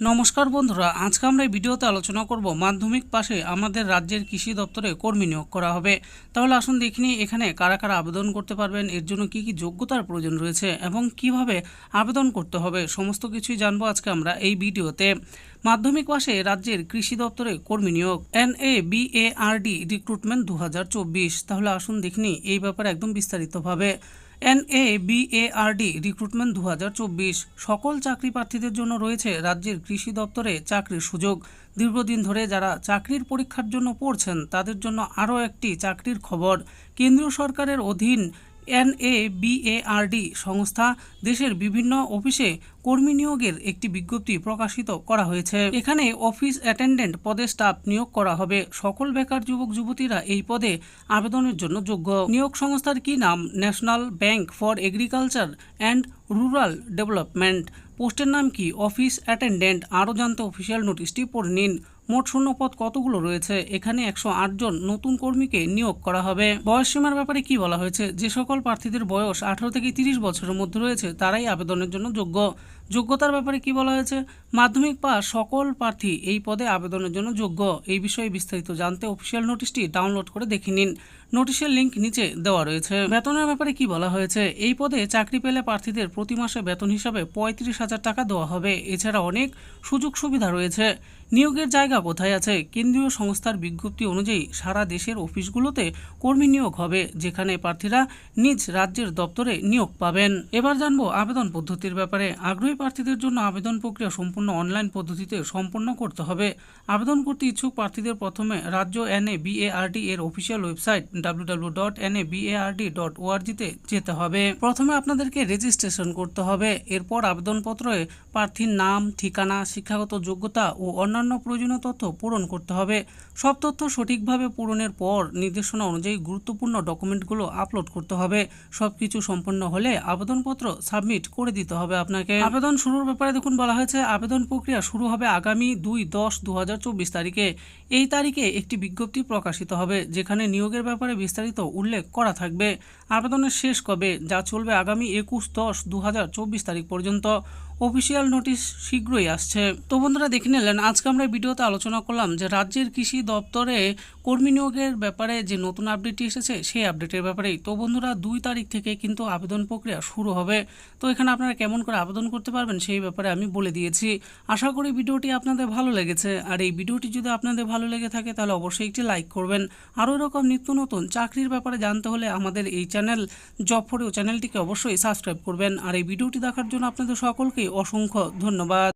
নমস্কার বন্ধুরা, আজকে আমরা এই ভিডিওতে আলোচনা করব মাধ্যমিক পাশে আমাদের রাজ্যের কৃষি দপ্তরে কর্মী নিয়োগ করা হবে। তাহলে আসুন দেখিনি এখানে কারা কারা আবেদন করতে পারবেন, এর জন্য কি কি যোগ্যতার প্রয়োজন রয়েছে এবং কীভাবে আবেদন করতে হবে, সমস্ত কিছুই জানব আজকে আমরা এই ভিডিওতে। মাধ্যমিক পাশে রাজ্যের কৃষি দপ্তরে কর্মী নিয়োগ N A B A R D recruitment দু হাজার চব্বিশ। তাহলে আসুন দেখিনি এই ব্যাপারে একদম বিস্তারিতভাবে। N A B A R D recruitment দু হাজার চব্বিশ। সকল চাকরি প্রার্থীদের জন্য রয়েছে রাজ্যের কৃষি দপ্তরে চাকরির সুযোগ। দীর্ঘদিন ধরে যারা চাকরির পরীক্ষার জন্য পড়ছেন, তাদের জন্য আরও একটি চাকরির খবর। কেন্দ্রীয় সরকারের অধীন N A B A R D সংস্থা দেশের বিভিন্ন অফিসে কর্মী নিয়োগের একটি বিজ্ঞপ্তি প্রকাশিত করা হয়েছে। এখানে অফিস অ্যাটেন্ডেন্ট পদে স্টাফ নিয়োগ করা হবে। সকল বেকার যুবক যুবতীরা এই পদে আবেদনের জন্য যোগ্য। নিয়োগ সংস্থার কি নাম? National bank for agriculture and rural development. পোস্টের নাম কি? Office attendant. আরও জানতে অফিসিয়াল নোটিশটি পড়ে নিন। মোট শূন্যপদ কতগুলো রয়েছে? এখানে একশো আট জন নতুন কর্মীকে নিয়োগ করা হবে। বয়স সীমার ব্যাপারে কি বলা হয়েছে? যে সকল প্রার্থীদের বয়স আঠারো থেকে তিরিশ বছরের মধ্যে রয়েছে, তারাই আবেদনের জন্য যোগ্য। যোগ্যতার ব্যাপারে কি বলা হয়েছে? মাধ্যমিক পাস সকল প্রার্থী এই পদে আবেদনের জন্য যোগ্য। এই বিষয়ে বিস্তারিত জানতে অফিসিয়াল নোটিশটি ডাউনলোড করে দেখে নিন। নোটিশের লিঙ্ক নিচে দেওয়া রয়েছে। বেতনের ব্যাপারে কি বলা হয়েছে? এই পদে চাকরি পেলে প্রার্থীদের প্রতি মাসে বেতন হিসাবে পঁয়ত্রিশ হাজার টাকা দেওয়া হবে। এছাড়া অনেক সুযোগ সুবিধা রয়েছে। নিয়োগের জায়গা কোথায় আছে। কেন্দ্রীয় সংস্থার বিজ্ঞপ্তি অনুযায়ী সারা দেশের অফিসগুলোতে কর্মী নিয়োগ হবে, যেখানে প্রার্থীরা নিজ রাজ্যের দপ্তরে নিয়োগ পাবেন। এবার জানব আবেদন পদ্ধতির ব্যাপারে। আগ্রহী প্রার্থীদের জন্য আবেদন প্রক্রিয়া সম্পূর্ণ অনলাইন পদ্ধতিতে সম্পন্ন করতে হবে। আবেদন করতে ইচ্ছুক প্রার্থীদের প্রথমে রাজ্য এনএ বিএআরডি এর official website W dot NA BARD dot ওআরজিতে যেতে হবে। প্রথমে আপনাদেরকে রেজিস্ট্রেশন করতে হবে। এরপর আবেদনপত্রে প্রার্থীর নাম, ঠিকানা, শিক্ষাগত যোগ্যতা ও অন্যান্য প্রয়োজনীয় তথ্য পূরণ করতে হবে। সব তথ্য সঠিকভাবে পূরণের পর নির্দেশনা অনুযায়ী গুরুত্বপূর্ণ ডকুমেন্টগুলো আপলোড করতে হবে। সব কিছু সম্পন্ন হলে আবেদনপত্র সাবমিট করে দিতে হবে আপনাকে। আবেদন শুরুর ব্যাপারে দেখুন বলা হয়েছে, আবেদন প্রক্রিয়া শুরু হবে আগামী দুই দশ দু তারিখে। এই তারিখে একটি বিজ্ঞপ্তি প্রকাশিত হবে, যেখানে নিয়োগের ব্যাপারে বিস্তারিত উল্লেখ করা থাকবে। আবেদনের শেষ কবে, যা চলবে আগামী একুশ দশ দু তারিখ পর্যন্ত। অফিসিয়াল নোটিশ শীঘ্রই আসছে। তো বন্ধুরা, দেখে নিলেন আজকে আমরা ভিডিওতে আলোচনা করলাম যে রাজ্যের কৃষি দপ্তরে কর্মী নিয়োগের ব্যাপারে যে নতুন আপডেটটি এসেছে, সেই আপডেটের ব্যাপারেই। তো বন্ধুরা, দুই তারিখ থেকে কিন্তু আবেদন প্রক্রিয়া শুরু হবে। তো এখানে আপনারা কেমন করে আবেদন করতে পারবেন সেই ব্যাপারে আমি বলে দিয়েছি। আশা করি ভিডিওটি আপনাদের ভালো লেগেছে। আর এই ভিডিওটি যদি আপনাদের ভালো লেগে থাকে, তাহলে অবশ্যই একটি লাইক করবেন। আরও এরকম নিত্য নতুন চাকরির ব্যাপারে জানতে হলে আমাদের এই চ্যানেল জব ফরেও চ্যানেলটিকে অবশ্যই সাবস্ক্রাইব করবেন। আর এই ভিডিওটি দেখার জন্য আপনাদের সকলকে অসংখ্য ধন্যবাদ।